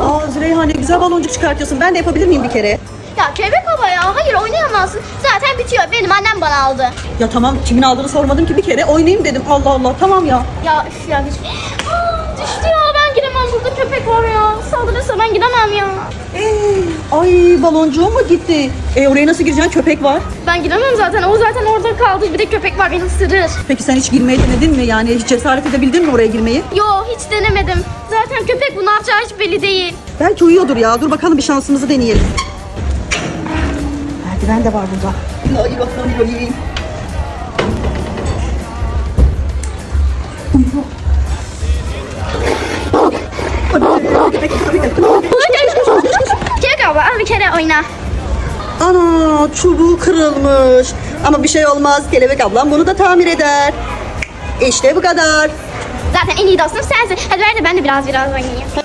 Aa Züleyha ne güzel baloncuk çıkartıyorsun. Ben de yapabilir miyim bir kere? Ya kelebek baba ya hayır oynayamazsın. Zaten bitiyor benim annem bana aldı. Ya tamam kimin aldığını sormadım ki bir kere oynayayım dedim. Allah Allah tamam ya. Ya üf ya hiç. Aa, düştü ya ben giremem burada köpek var ya. Saldırırsa ben giremem ya. Ay baloncuğum mu gitti? E oraya nasıl gireceksin? Köpek var. Ben giremem zaten o zaten orada kaldı. Bir de köpek var beni ısırır. Peki sen hiç girmeyi denedin mi? Yani hiç cesaret edebildin mi oraya girmeyi? Yo hiç denemedim. Zaten köpek bu ne yapacağı hiç belli değil. Belki uyuyordur ya. Dur bakalım bir şansımızı deneyelim. Merdiven de var burada. Hadi bakalım. Kelebek abla al bir kere oyna. Ana çubuğu kırılmış. Ama bir şey olmaz. Kelebek ablam bunu da tamir eder. İşte bu kadar. Zaten en iyi dostum sensin. Hadi ver de ben de biraz biraz oynayayım.